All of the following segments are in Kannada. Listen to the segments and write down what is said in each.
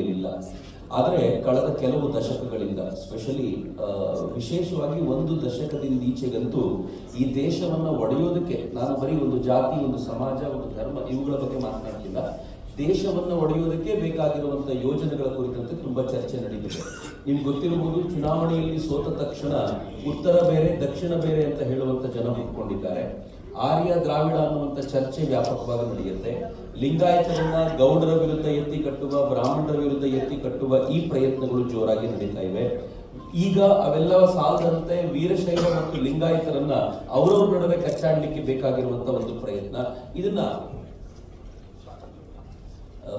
ಏನಿಲ್ಲ. ಆದರೆ ಕಳೆದ ಕೆಲವು ದಶಕಗಳಿಂದ ಸ್ಪೆಷಲಿ ವಿಶೇಷವಾಗಿ ಒಂದು ದಶಕದಿಂದ ಈಚೆಗಂತೂ ಈ ದೇಶವನ್ನ ಒಡೆಯೋದಕ್ಕೆ ನಾನು ಬರೀ ಒಂದು ಜಾತಿ, ಒಂದು ಸಮಾಜ, ಒಂದು ಧರ್ಮ ಇವುಗಳ ಬಗ್ಗೆ ಮಾತನಾಡ್ತಿಲ್ಲ ದೇಶವನ್ನ ಒಡೆಯೋದಕ್ಕೆ ಬೇಕಾಗಿರುವಂತಹ ಯೋಜನೆಗಳ ಕುರಿತಂತೆ ತುಂಬಾ ಚರ್ಚೆ ನಡೀತಿದೆ. ನಿಮ್ಗೆ ಗೊತ್ತಿರಬಹುದು, ಚುನಾವಣೆಯಲ್ಲಿ ಸೋತ ತಕ್ಷಣ ಉತ್ತರ ಬೇರೆ, ದಕ್ಷಿಣ ಬೇರೆ ಅಂತ ಹೇಳುವಂತ ಜನ ಹುಟ್ಕೊಂಡಿದ್ದಾರೆ. ಆರ್ಯ ದ್ರಾವಿಡ ಅನ್ನುವಂಥ ಚರ್ಚೆ ವ್ಯಾಪಕವಾಗಿ ನಡೆಯುತ್ತೆ. ಲಿಂಗಾಯತರನ್ನ ಗೌಡರ ವಿರುದ್ಧ ಎತ್ತಿ ಕಟ್ಟುವ, ಬ್ರಾಹ್ಮಣರ ವಿರುದ್ಧ ಎತ್ತಿ ಕಟ್ಟುವ ಈ ಪ್ರಯತ್ನಗಳು ಜೋರಾಗಿ ನಡೀತಾ ಇವೆ. ಈಗ ಅವೆಲ್ಲ ಸಾಲದಂತೆ ವೀರಶೈವ ಮತ್ತು ಲಿಂಗಾಯತರನ್ನ ಅವರವ್ರ ನಡುವೆ ಕಚ್ಚಾಡ್ಲಿಕ್ಕೆ ಬೇಕಾಗಿರುವಂತ ಒಂದು ಪ್ರಯತ್ನ. ಇದನ್ನ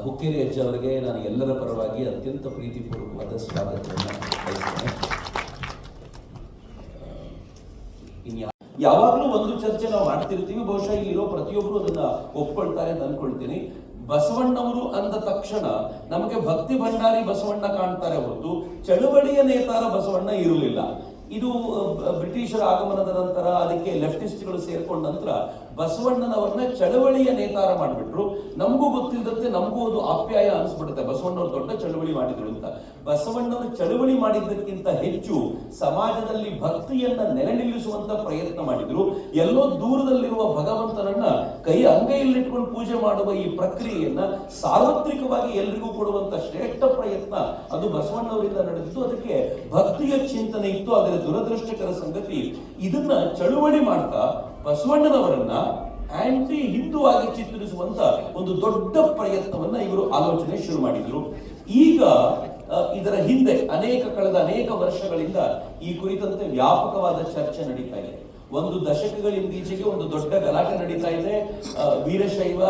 ಹುಕ್ಕೇರಿ ಅಜ್ಜ ಅವರಿಗೆ ನಾನು ಎಲ್ಲರ ಪರವಾಗಿ ಅತ್ಯಂತ ಪ್ರೀತಿಪೂರ್ವಕವಾದ ಸ್ವಾಗತವನ್ನು ಬಯಸ್ತೇನೆ ಯಾವಾಗಲೂ ಒಂದು ಚರ್ಚೆ ನಾವು ಮಾಡ್ತಿರ್ತೀವಿ. ಬಹುಶಃ ಇಲ್ಲಿರೋ ಪ್ರತಿಯೊಬ್ಬರು ಅದನ್ನ ಒಪ್ಕೊಳ್ತಾರೆ ಅಂತ ಅನ್ಕೊಳ್ತೀನಿ. ಬಸವಣ್ಣವರು ಅಂದ ತಕ್ಷಣ ನಮಗೆ ಭಕ್ತಿ ಭಂಡಾರಿ ಬಸವಣ್ಣ ಕಾಣ್ತಾರೆ ಹೊರತು, ಚಳುವಳಿಯ ನೇತಾರ ಬಸವಣ್ಣ ಇರಲಿಲ್ಲ. ಇದು ಬ್ರಿಟಿಷರ ಆಗಮನದ ನಂತರ ಅದಕ್ಕೆ ಲೆಫ್ಟಿಸ್ಟ್ಗಳು ಸೇರ್ಕೊಂಡ ನಂತರ ಬಸವಣ್ಣನವರನ್ನ ಚಳವಳಿಯ ನೇತಾರ ಮಾಡಿಬಿಟ್ರು. ನಮಗೂ ಗೊತ್ತಿಲ್ಲದಂತೆ ನಮಗೂ ಒಂದು ಅಪ್ಯಾಯ ಅನಿಸ್ಬಿಡುತ್ತೆ. ಬಸವಣ್ಣವ್ರು ದೊಡ್ಡ ಚಳವಳಿ ಮಾಡಿದ್ರು ಅಂತ. ಬಸವಣ್ಣನ ಚಳವಳಿ ಮಾಡಿದ್ದಕ್ಕಿಂತ ಹೆಚ್ಚು ಸಮಾಜದಲ್ಲಿ ಭಕ್ತಿಯನ್ನ ನೆಲೆ ನಿಲ್ಲಿಸುವಂತ ಪ್ರಯತ್ನ ಮಾಡಿದ್ರು. ಎಲ್ಲೋ ದೂರದಲ್ಲಿರುವ ಭಗವಂತನನ್ನ ಕೈ ಅಂಗೈಯಲ್ಲಿಟ್ಕೊಂಡು ಪೂಜೆ ಮಾಡುವ ಈ ಪ್ರಕ್ರಿಯೆಯನ್ನ ಸಾರ್ವತ್ರಿಕವಾಗಿ ಎಲ್ರಿಗೂ ಕೊಡುವಂತ ಶ್ರೇಷ್ಠ ಪ್ರಯತ್ನ ಅದು ಬಸವಣ್ಣವರಿಂದ ನಡೆದಿತ್ತು ಅದಕ್ಕೆ ಭಕ್ತಿಯ ಚಿಂತನೆ ಇತ್ತು. ಅದರ ದುರದೃಷ್ಟಕರ ಸಂಗತಿ, ಇದನ್ನ ಚಳುವಳಿ ಮಾಡ್ತಾ ಬಸವಣ್ಣನವರನ್ನ ಆಂಟಿ ಹಿಂದೂ ಆಗಿ ಚಿತ್ರಿಸುವಂತ ಒಂದು ದೊಡ್ಡ ಪ್ರಯತ್ನವನ್ನ ಇವರು ಆಲೋಚನೆ ಶುರು ಮಾಡಿದ್ರು. ಈಗ ಇದರ ಹಿಂದೆ ಅನೇಕ ಕಳೆದ ಅನೇಕ ವರ್ಷಗಳಿಂದ ಈ ಕುರಿತಂತೆ ವ್ಯಾಪಕವಾದ ಚರ್ಚೆ ನಡೀತಾ ಇದೆ. ಒಂದು ದಶಕಗಳಿಂದೀಚೆಗೆ ಒಂದು ದೊಡ್ಡ ಗಲಾಟೆ ನಡೀತಾ ಇದೆ. ವೀರಶೈವ